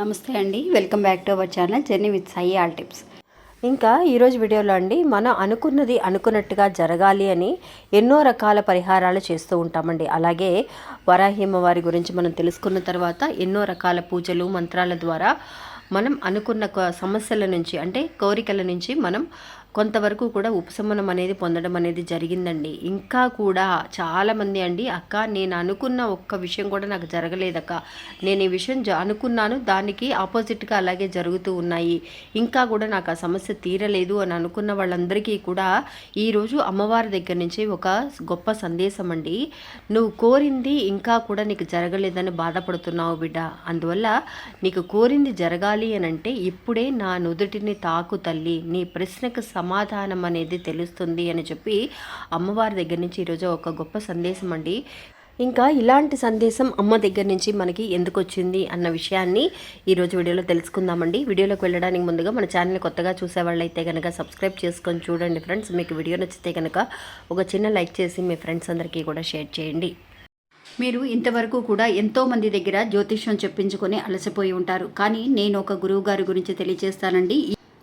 నమస్తే అండి. Welcome back to our channel journey with Sai all tips. ఇంకా ఈరోజు వీడియోలో అండి మనం అనుకున్నది అనుకున్నట్టుగా జరగాలి అని ఎన్నో రకాల పరిహారాలు చేస్తూ ఉంటామండి. అలాగే వరాహిమ వారి గురించి మనం తెలుసుకున్న తర్వాత ఎన్నో రకాల పూజలు మంత్రాల ద్వారా మనం అనుకున్న సమస్యల నుంచి అంటే కోరికల నుంచి మనం కొంతవరకు కూడా ఉపశమనం అనేది పొందడం అనేది జరిగిందండి. ఇంకా కూడా చాలామంది అండి అక్క నేను అనుకున్న ఒక్క విషయం కూడా నాకు జరగలేదక్క. నేను ఈ విషయం అనుకున్నాను. దానికి ఆపోజిట్గా అలాగే జరుగుతూ ఉన్నాయి. ఇంకా కూడా నాకు ఆ సమస్య తీరలేదు అని అనుకున్న వాళ్ళందరికీ కూడా ఈరోజు అమ్మవారి దగ్గర నుంచి ఒక గొప్ప సందేశం అండి. నువ్వు కోరింది ఇంకా కూడా నీకు జరగలేదని బాధపడుతున్నావు బిడ్డ. అందువల్ల నీకు కోరింది జరగాలి అని అంటే ఇప్పుడే నా నుదుటిని తాకు తల్లి. నీ ప్రశ్నకు సమాధానం అనేది తెలుస్తుంది అని చెప్పి అమ్మవారి దగ్గర నుంచి ఈరోజు ఒక గొప్ప సందేశం అండి. ఇంకా ఇలాంటి సందేశం అమ్మ దగ్గర నుంచి మనకి ఎందుకు వచ్చింది అన్న విషయాన్ని ఈరోజు వీడియోలో తెలుసుకుందామండి. వీడియోలోకి వెళ్ళడానికి ముందుగా మన ఛానల్ కొత్తగా చూసేవాళ్ళైతే కనుక సబ్స్క్రైబ్ చేసుకొని చూడండి ఫ్రెండ్స్. మీకు వీడియో నచ్చితే కనుక ఒక చిన్న లైక్ చేసి మీ ఫ్రెండ్స్ అందరికీ కూడా షేర్ చేయండి. మీరు ఇంతవరకు కూడా ఎంతో మంది దగ్గర జ్యోతిష్యం చెప్పించుకొని అలసిపోయి ఉంటారు. కానీ నేను ఒక గురువు గారి గురించి తెలియజేస్తానండి.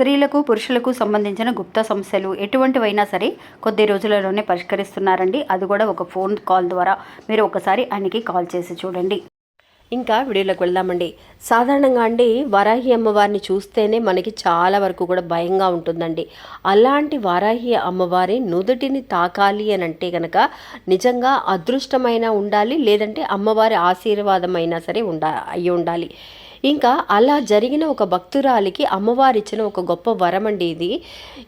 స్త్రీలకు పురుషులకు సంబంధించిన గుప్త సమస్యలు ఎటువంటివైనా సరే కొద్ది రోజులలోనే పరిష్కరిస్తున్నారండి. అది కూడా ఒక ఫోన్ కాల్ ద్వారా. మీరు ఒకసారి ఆయనకి కాల్ చేసి చూడండి. ఇంకా వీడియోలోకి వెళ్దామండి. సాధారణంగా అండి వరాహి అమ్మవారిని చూస్తేనే మనకి చాలా వరకు కూడా భయంగా ఉంటుందండి. అలాంటి వరాహి అమ్మవారి నుదుటిని తాకాలి అని అంటే కనుక నిజంగా అదృష్టమైన ఉండాలి లేదంటే అమ్మవారి ఆశీర్వాదం అయినా సరే ఉండా అయి ఉండాలి ఇంకా అలా జరిగిన ఒక భక్తురాలికి అమ్మవారిచ్చిన ఒక గొప్ప వరం అండి ఇది.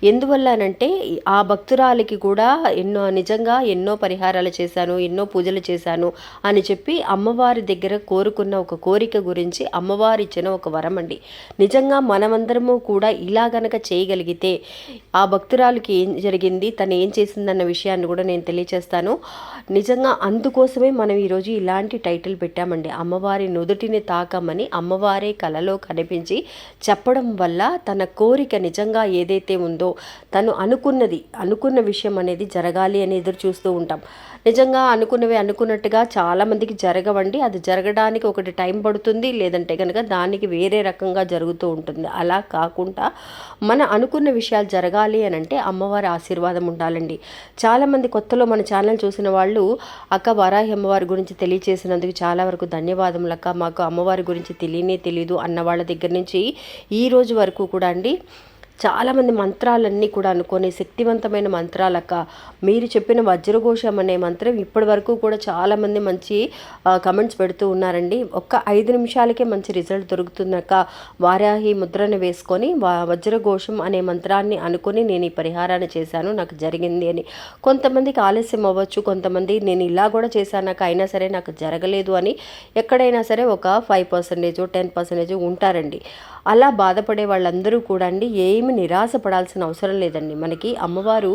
ఎందువల్లనంటే ఆ భక్తురాలికి కూడా ఎన్నో నిజంగా ఎన్నో పరిహారాలు చేశాను ఎన్నో పూజలు చేశాను అని చెప్పి అమ్మవారి దగ్గర కోరుకున్న ఒక కోరిక గురించి అమ్మవారు ఇచ్చిన ఒక వరం అండి నిజంగా మనమందరము కూడా ఇలా గనక చేయగలిగితే ఆ భక్తురాలికి ఏం జరిగింది తను ఏం చేసిందన్న విషయాన్ని కూడా నేను తెలియచేస్తాను. నిజంగా అందుకోసమే మనం ఈరోజు ఇలాంటి టైటిల్ పెట్టామండి. అమ్మవారి నుదుటిని తాకమని అమ్మవారి కలలో కనిపించి చెప్పడం వల్ల తన కోరిక నిజంగా ఏదైతే ఉందో తను అనుకున్నది అనుకున్న విషయం అనేది జరగాలి అని ఎదురు చూస్తూ ఉంటాం. నిజంగా అనుకున్నవి అనుకున్నట్టుగా చాలామందికి జరగవండి. అది జరగడానికి ఒకటి టైం పడుతుంది లేదంటే కనుక దానికి వేరే రకంగా జరుగుతూ ఉంటుంది. అలా కాకుండా మన అనుకున్న విషయాలు జరగాలి అని అంటే అమ్మవారి ఆశీర్వాదం ఉండాలండి. చాలామంది కొత్తలో మన ఛానల్ చూసిన వాళ్ళు అక్క వరాహి అమ్మవారి గురించి తెలియచేసినందుకు చాలా వరకు ధన్యవాదములు అక్క. మాకు అమ్మవారి గురించి తెలియని తెలియదు అన్న వాళ్ళ దగ్గర నుంచి ఈ రోజు వరకు కూడా అండి. చాలామంది మంత్రాలన్నీ కూడా అనుకొని శక్తివంతమైన మంత్రాలక్క మీరు చెప్పిన వజ్రఘోషం అనే మంత్రం ఇప్పటి వరకు కూడా చాలామంది మంచి కమెంట్స్ పెడుతూ ఉన్నారండి. ఒక్క ఐదు నిమిషాలకే మంచి రిజల్ట్ దొరుకుతుందక్క. వారాహి ముద్రను వేసుకొని వజ్రఘోషం అనే మంత్రాన్ని అనుకొని నేను ఈ పరిహారాన్ని చేశాను నాకు జరిగింది అని. కొంతమందికి ఆలస్యం అవ్వచ్చు కొంతమంది నేను ఇలా కూడా చేశాను అయినా సరే నాకు జరగలేదు అని. ఎక్కడైనా సరే ఒక ఫైవ్ పర్సెంటేజ్ టెన్ పర్సెంటేజ్ ఉంటారండి. అలా బాధపడే వాళ్ళందరూ కూడా అండి ఏమి నిరాశపడాల్సిన అవసరం లేదండి. మనకి అమ్మవారు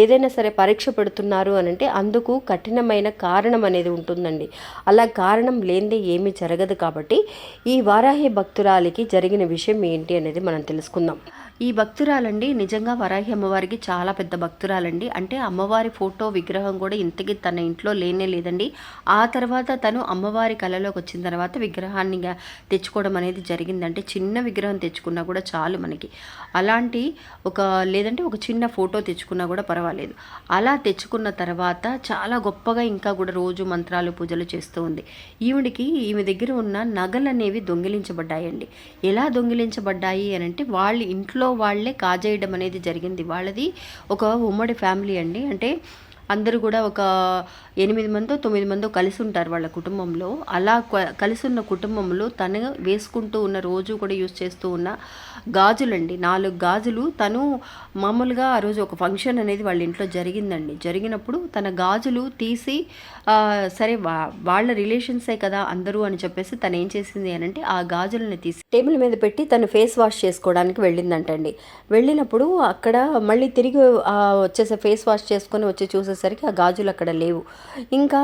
ఏదైనా సరే పరీక్ష పెడుతున్నారు అని అంటే అందుకు కఠినమైన కారణం అనేది ఉంటుందండి. అలా కారణం లేనిదే ఏమీ జరగదు కాబట్టి ఈ వారాహి భక్తురాలికి జరిగిన విషయం ఏంటి అనేది మనం తెలుసుకుందాం. ఈ భక్తురాలండి నిజంగా వరాహి అమ్మవారికి చాలా పెద్ద భక్తురాలండి. అంటే అమ్మవారి ఫోటో విగ్రహం కూడా ఇంతకి తన ఇంట్లో లేనే లేదండి. ఆ తర్వాత తను అమ్మవారి కళలోకి వచ్చిన తర్వాత విగ్రహాన్ని తెచ్చుకోవడం అనేది జరిగిందంటే చిన్న విగ్రహం తెచ్చుకున్నా కూడా చాలు మనకి. అలాంటి ఒక లేదంటే ఒక చిన్న ఫోటో తెచ్చుకున్నా కూడా పర్వాలేదు. అలా తెచ్చుకున్న తర్వాత చాలా గొప్పగా ఇంకా కూడా రోజు మంత్రాలు పూజలు చేస్తూ ఉంది. ఈవిడికి ఈమె దగ్గర ఉన్న నగలు అనేవి దొంగిలించబడ్డాయండి. ఎలా దొంగిలించబడ్డాయి అని అంటే వాళ్ళ ఇంట్లో వాళ్ళే కాజేయడం అనేది జరిగింది. వాళ్ళది ఒక ఉమ్మడి ఫ్యామిలీ అండి. అంటే అందరూ కూడా ఒక ఎనిమిది మందో తొమ్మిది మందో కలిసి ఉంటారు వాళ్ళ కుటుంబంలో. అలా క- కలిసి ఉన్న కుటుంబంలో తను వేసుకుంటూ ఉన్న రోజు కూడా యూజ్ చేస్తూ ఉన్న గాజులండి. నాలుగు గాజులు. తను మామూలుగా ఆ రోజు ఒక ఫంక్షన్ అనేది వాళ్ళ ఇంట్లో జరిగిందండి. జరిగినప్పుడు తన గాజులు తీసి సరే వా- వాళ్ళ రిలేషన్సే కదా అందరూ అని చెప్పేసి తను ఏం చేసింది అని అంటే ఆ గాజులని తీసి టేబుల్ మీద పెట్టి తను ఫేస్ వాష్ చేసుకోవడానికి వెళ్ళిందంటండి. వెళ్ళినప్పుడు అక్కడ మళ్ళీ తిరిగి వచ్చేసి ఫేస్ వాష్ చేసుకొని వచ్చి చూసేసరికి ఆ గాజులు అక్కడ లేవు. ఇంకా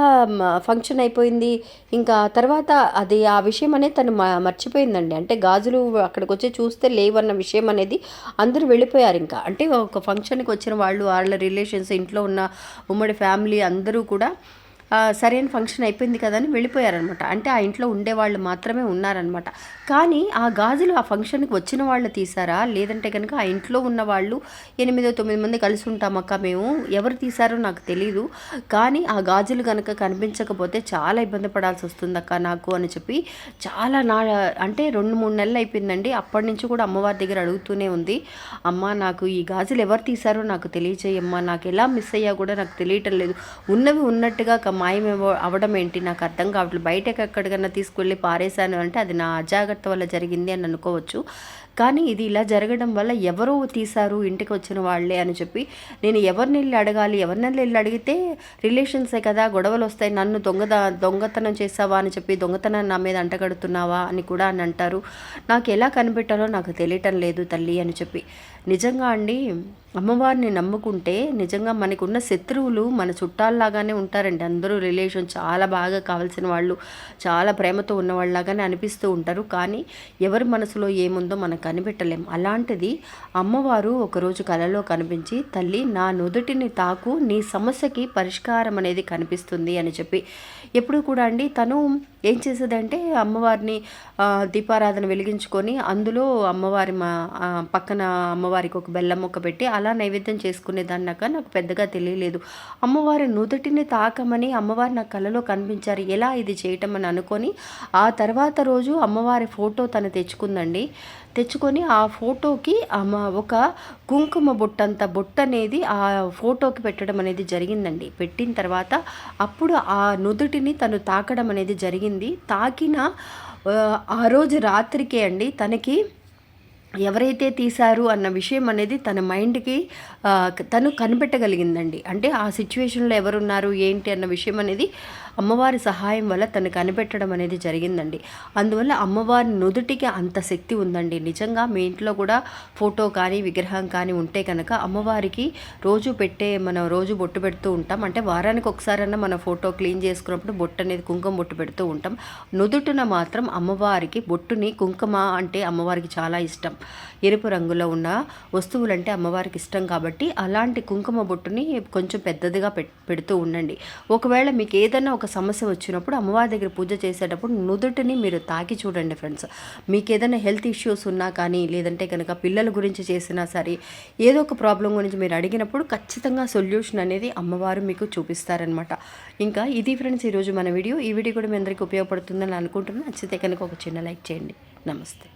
ఫంక్షన్ అయిపోయింది. ఇంకా తర్వాత అది ఆ విషయం అనేది తను మ- మర్చిపోయిందండి. అంటే గాజులు అక్కడికి వచ్చి చూస్తే లేవు అన్న విషయం అనేది అందరూ వెళ్ళిపోయారు ఇంకా. అంటే ఒక ఫంక్షన్కి వచ్చిన వాళ్ళు వాళ్ళ రిలేషన్స్ ఇంట్లో ఉన్న ఉమ్మడి ఫ్యామిలీ అందరూ కూడా సరైన ఫంక్షన్ అయిపోయింది కదా అని వెళ్ళిపోయారనమాట అంటే ఆ ఇంట్లో ఉండేవాళ్ళు మాత్రమే ఉన్నారనమాట కానీ ఆ గాజులు ఆ ఫంక్షన్కి వచ్చిన వాళ్ళు తీసారా? లేదంటే కనుక ఆ ఇంట్లో ఉన్న వాళ్ళు ఎనిమిదో తొమ్మిది మంది కలిసి ఉంటాం అక్క మేము? ఎవరు తీసారో నాకు తెలియదు కానీ ఆ గాజులు కనుక కనిపించకపోతే చాలా ఇబ్బంది పడాల్సి వస్తుంది అక్క నాకు అని చెప్పి చాలా నా అంటే రెండు మూడు నెలలు అయిపోయిందండి. అప్పటి నుంచి కూడా అమ్మవారి దగ్గర అడుగుతూనే ఉంది. అమ్మ నాకు ఈ గాజులు ఎవరు తీసారో నాకు తెలియచేయమ్మా. నాకు ఎలా మిస్ అయ్యా కూడా నాకు తెలియటం లేదు. ఉన్నవి ఉన్నట్టుగా క- మాయం అవడం ఏంటి? నాకు అర్థం కావట్లేదు. బయటకు ఎక్కడికన్నా తీసుకెళ్ళి పారేశాను అంటే అది నా అజాగ్రత్త వల్ల జరిగింది అని అనుకోవచ్చు. కానీ ఇది ఇలా జరగడం వల్ల ఎవరో తీశారు ఇంటికి వచ్చిన వాళ్ళే అని చెప్పి నేను ఎవరిని వెళ్ళి అడగాలి ఎవరిని వెళ్ళి అడిగితే రిలేషన్సే కదా గొడవలు వస్తాయి నన్ను దొంగద దొంగతనం చేసావా అని చెప్పి దొంగతనం నా మీద అంటగడుతున్నావా అని కూడా అని అంటారు. నాకు ఎలా కనిపెట్టాలో నాకు తెలియటం లేదు తల్లి అని చెప్పి. నిజంగా అండి అమ్మవారిని నమ్ముకుంటే నిజంగా మనకున్న శత్రువులు మన చుట్టాల్లాగానే ఉంటారండి. అందరూ రిలేషన్ చాలా బాగా కావాల్సిన వాళ్ళు చాలా ప్రేమతో ఉన్నవాళ్ళలాగానే అనిపిస్తూ ఉంటారు. కానీ ఎవరి మనసులో ఏముందో మనం కనిపెట్టలేం. అలాంటిది అమ్మవారు ఒకరోజు కలలో కనిపించి తల్లి నా నుదుటిని తాకు నీ సమస్యకి పరిష్కారం అనేది కనిపిస్తుంది అని చెప్పి. ఎప్పుడు కూడా అండి తను ఏం చేసేదంటే అమ్మవారిని దీపారాధన వెలిగించుకొని అందులో అమ్మవారి మా పక్కన అమ్మవారికి ఒక బెల్లం మొక్క పెట్టి అలా నైవేద్యం చేసుకునేదాన్నాక నాకు పెద్దగా తెలియలేదు. అమ్మవారి నుదుటిని తాకమని అమ్మవారు నా కళలో కనిపించారు. ఎలా ఇది చేయటం అని అనుకొని ఆ తర్వాత రోజు అమ్మవారి ఫోటో తను తెచ్చుకుందండి. తెచ్చుకొని ఆ ఫోటోకి అమ్మ ఒక కుంకుమ బొట్టంత బొట్టు అనేది ఆ ఫోటోకి పెట్టడం అనేది జరిగిందండి. పెట్టిన తర్వాత అప్పుడు ఆ నుదుటిని తను తాకడం అనేది జరిగింది. తాకిన ఆ, రోజు రాత్రికే అండి తనకి ఎవరైతే తీశారు అన్న విషయం అనేది తన మైండ్కి తను కనిపెట్టగలిగిందండి. అంటే ఆ సిచ్యువేషన్లో ఎవరున్నారు ఏంటి అన్న విషయం అనేది అమ్మవారి సహాయం వల్ల తను కనిపెట్టడం అనేది జరిగిందండి. అందువల్ల అమ్మవారి నుదుటికి అంత శక్తి ఉందండి. నిజంగా మీ ఇంట్లో కూడా ఫోటో కానీ విగ్రహం కానీ ఉంటే కనుక అమ్మవారికి రోజు పెట్టే మనం రోజు బొట్టు పెడుతూ ఉంటాం. అంటే వారానికి ఒకసారన్నా మన ఫోటో క్లీన్ చేసుకున్నప్పుడు బొట్టు అనేది కుంకుమ బొట్టు పెడుతూ ఉంటాం. నుదుటిన మాత్రం అమ్మవారికి బొట్టుని కుంకుమ అంటే అమ్మవారికి చాలా ఇష్టం. ఎరుపు రంగులో ఉన్న వస్తువులంటే అమ్మవారికి ఇష్టం కాబట్టి అలాంటి కుంకుమ బొట్టుని కొంచెం పెద్దదిగా పెడుతూ ఉండండి. ఒకవేళ మీకు ఏదైనా ఒక ఒక సమస్య వచ్చినప్పుడు అమ్మవారి దగ్గర పూజ చేసేటప్పుడు నుదుటిని మీరు తాకి చూడండి ఫ్రెండ్స్. మీకు ఏదైనా హెల్త్ ఇష్యూస్ ఉన్నా కానీ లేదంటే కనుక పిల్లల గురించి చేసినా సరే ఏదో ఒక ప్రాబ్లం గురించి మీరు అడిగినప్పుడు ఖచ్చితంగా సొల్యూషన్ అనేది అమ్మవారు మీకు చూపిస్తారనమాట ఇంకా ఇది ఫ్రెండ్స్ ఈరోజు మన వీడియో. ఈ వీడియో కూడా మీ అందరికీ ఉపయోగపడుతుందని అనుకుంటున్నాను. నచ్చితే కనుక ఒక చిన్న లైక్ చేయండి. నమస్తే.